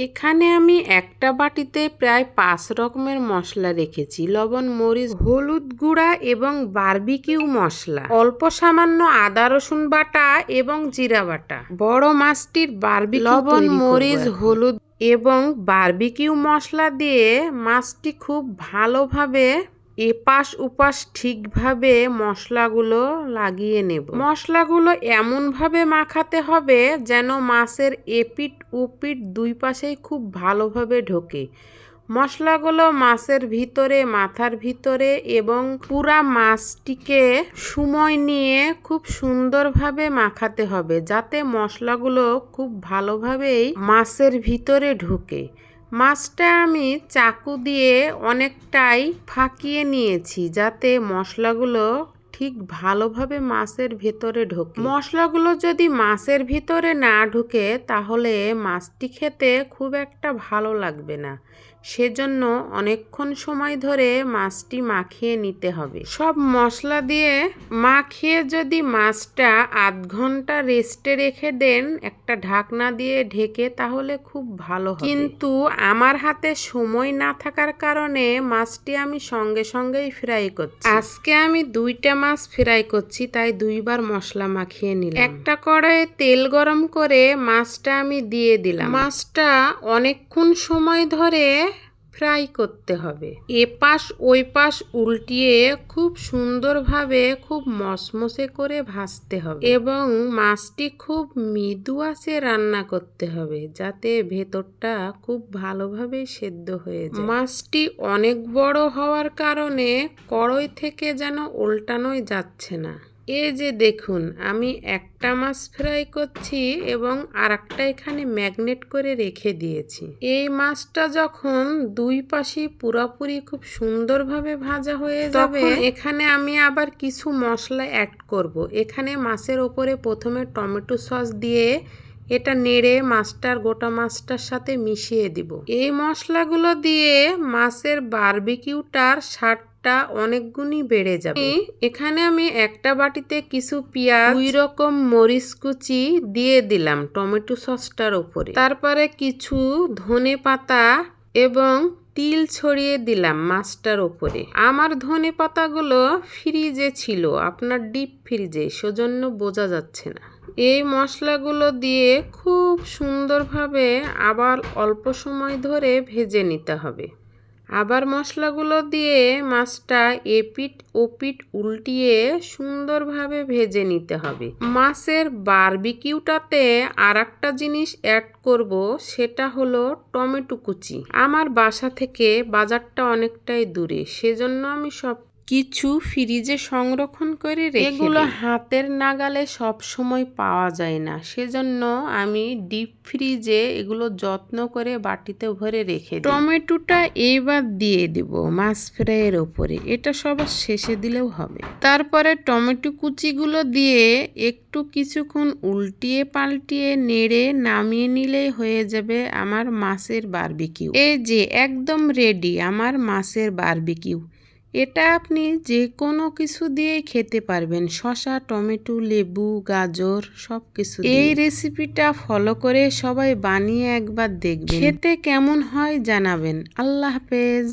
এখানে আমি একটা বাটিতে প্রায় পাঁচ রকমের মশলা রেখেছি। লবণ মরিচ হলুদ গুঁড়া এবং বার্বিকিউ মশলা। অল্প সামান্য আদা রসুন বাটা এবং জিরা বাটা। বড় মাছটির বার্বি লবণ মরিচ হলুদ এবং বার্বিকিউ মশলা দিয়ে মাছটি খুব ভালোভাবে এপাশ উপাশ ঠিকভাবে মশলাগুলো লাগিয়ে নেব। মশলাগুলো এমনভাবে মাখাতে হবে যেন মাছের এপিট উপিট দুই পাশেই খুব ভালোভাবে ঢোকে। মশলাগুলো মাছের ভিতরে, মাথার ভিতরে এবং পুরা মাছটিকে সময় নিয়ে খুব সুন্দরভাবে মাখাতে হবে যাতে মশলাগুলো খুব ভালোভাবেই মাছের ভিতরে ঢুকে। মাছটা আমি চাকু দিয়ে অনেকটাই ফাঁকিয়ে নিয়েছি যাতে মশলাগুলো ঠিক ভালোভাবে মাছের ভেতরে ঢোকে। মশলাগুলো যদি মাছের ভিতরে না ঢুকে, তাহলে মাছটি খেতে খুব একটা ভালো লাগবে না। সেজন্য অনেকক্ষণ সময় ধরে মাছটি মাখিয়ে নিতে হবে। সব মশলা দিয়ে মাখিয়ে যদি মাছটা আধ ঘণ্টা রেস্টে রেখে দেন, একটা ঢাকনা দিয়ে ঢেকে তাহলে খুব ভালো কিন্তু আমার হাতে সময় না থাকার কারণে মাছটি আমি সঙ্গে সঙ্গেই ফ্রাই করছি। আজকে আমি দুইটা মাছ ফ্রাই করছি, তাই দুইবার মশলা মাখিয়ে নিলাম। একটা কড়াইয়ে তেল গরম করে মাছটা আমি দিয়ে দিলাম। মাছটা অনেকক্ষণ সময় ধরে ফ্রাই করতে হবে। এ পাশ ওই পাশ উল্টিয়ে খুব সুন্দরভাবে খুব মসমসে করে ভাজতে হবে এবং মাছটি খুব মৃদু আছে রান্না করতে হবে যাতে ভেতরটা খুব ভালোভাবে সেদ্ধ হয়ে যায়। মাছটি অনেক বড় হওয়ার কারণে কড়ই থেকে যেন উল্টানোই যাচ্ছে না। এই যে দেখুন আমি একটা মাছ ফ্রাই করছি এবং আর একটা এখানে ম্যাগনেট করে রেখে দিয়েছি এই মাছটা যখন দুই পাশে পুরোপুরি খুব সুন্দরভাবে ভাজা হয়ে যাবে এখানে আমি আবার কিছু মশলা অ্যাড করব। এখানে মাছের ওপরে প্রথমে টমেটো সস দিয়ে এটা নেড়ে মাছটার গোটা মাছটার সাথে মিশিয়ে দিব এই মশলাগুলো দিয়ে মাছের বারবিকিউটার স্বাদটা অনেকগুণই বেড়ে যাবে। এখানে আমি একটা বাটিতে কিছু পেঁয়াজ, দুই রকম মরিচ কুচি দিয়ে দিলাম টমেটো সসটার উপরে। তারপরে কিছু ধনে পাতা এবং তিল ছড়িয়ে দিলাম মাছটার ওপরে আমার ধনে পাতাগুলো ফ্রিজে ছিল, আপনার ডিপ ফ্রিজে, সেজন্য বোঝা যাচ্ছে না। এই মশলাগুলো দিয়ে খুব সুন্দরভাবে আবার অল্প সময় ধরে ভেজে নিতে হবে। আবার মশলাগুলো দিয়ে মাছটা এপিট ওপিট উল্টিয়ে সুন্দরভাবে ভেজে নিতে হবে। মাছের বারবিকিউটাতে আর একটা জিনিস অ্যাড করব, সেটা হলো টমেটো কুচি। আমার বাসা থেকে বাজারটা অনেকটাই দূরে, সেজন্য আমি সব কিছু ফ্রিজে সংরক্ষণ করে এগুলো হাতের নাগালে সব সময় পাওয়া যায় না। সেজন্য আমি ডিপ ফ্রিজে এগুলো যত্ন করে বাটিতে ভরে রেখে দিই। টমেটোটা এইবার দিয়ে দিব মাছ ফ্রাইয়ের ওপরে। এটা সবার শেষে দিলেও হবে। তারপরে টমেটো কুচিগুলো দিয়ে একটু কিছুক্ষণ উল্টিয়ে পাল্টিয়ে নেড়ে নামিয়ে নিলেই হয়ে যাবে আমার মাছের বারবিকিউ। এই যে একদম রেডি আমার মাছের বারবিকিউ। এটা আপনি যে কোনো কিছু দিয়ে খেতে পারবেন। শসা টমেটো লেবু গাজর সব কিছু এই রেসিপিটা ফলো করে সবাই বানিয়ে একবার দেখবেন। খেতে কেমন হয় জানাবেন। আল্লাহ হাফেজ।